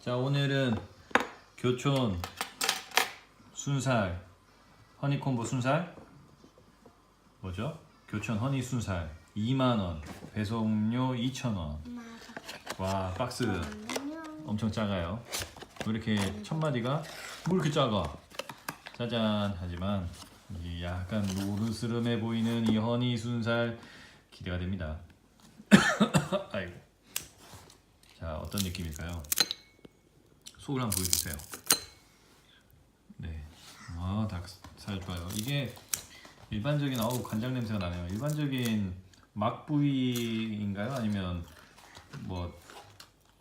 자 오늘은 교촌 순살 허니콤보 순살? 뭐죠? 교촌 허니 순살 2만원 배송료 2,000원. 와 박스 엄청 작아요. 왜 이렇게 첫 마디가 뭐 이렇게 작아? 짜잔. 하지만 이 약간 노르스름해 보이는 이 허니 순살 기대가 됩니다. 아이고. 자 어떤 느낌일까요? 속을 한번 보여주세요. 네, 아 닭살 봐요. 이게 일반적인 어우 간장 냄새가 나네요. 일반적인 막 부위인가요? 아니면 뭐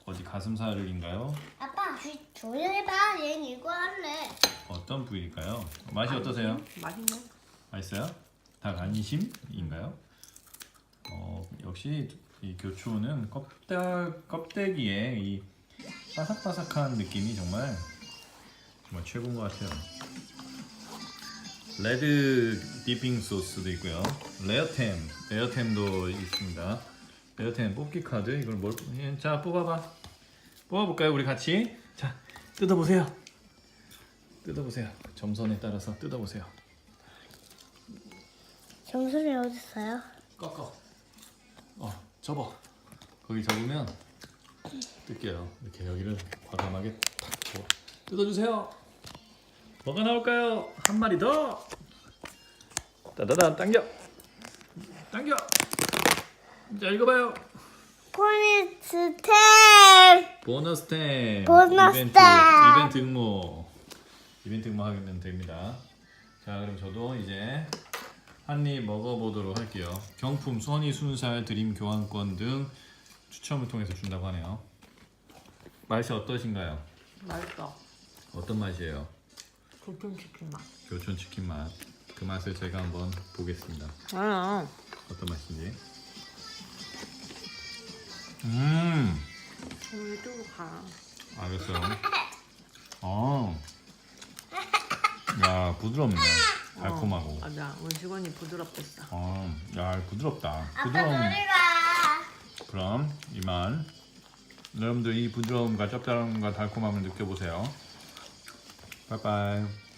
어디 가슴살인가요? 아빠 조- 조용히 봐. 얘는 이거 할래. 어떤 부위일까요? 맛이 어떠세요? 맛있네. 맛있어요? 닭 안심인가요? 어 역시 이 교촌은 껍데기 껍데기에 이 바삭바삭한 느낌이 정말 정말 최고인 것 같아요. 레드 디핑 소스도 있고요. 레어템, 레어템도 있습니다. 레어템 뽑기 카드 이걸 뭘? 예, 자 뽑아봐. 뽑아볼까요? 우리 같이. 자 뜯어보세요. 뜯어보세요. 점선에 따라서 뜯어보세요. 정수리 어디 있어요? 꺾어. 어, 접어. 거기 접으면 뜯겨요. 이렇게 여기를 과감하게 탁 집어. 뜯어주세요. 뭐가 나올까요? 한 마리 더. 따다단 당겨. 당겨. 자 읽어봐요. 보너스 템. 보너스 이벤트, 템. 이벤트 응모. 이벤트 응모 하면 됩니다. 자, 그럼 저도 이제 한 입 먹어보도록 할게요. 경품 선이 순살 드림 교환권 등 추첨을 통해서 준다고 하네요. 맛이 어떠신가요? 맛있어. 어떤 맛이에요? 교촌 치킨 맛. 교촌 치킨 맛. 그 맛을 제가 한번 보겠습니다. 아, 어떤 맛인지. 음, 우리 또 가. 알겠어요. 어, 야 부드럽네. 달콤하고. 어, 맞아. 우리 직원이 부드럽겠어. 어, 야 부드럽다. 아빠 부드러움. 저리 가. 그럼 이만. 여러분들 이 부드러움과 짭짤함과 달콤함을 느껴보세요. 빠이빠이.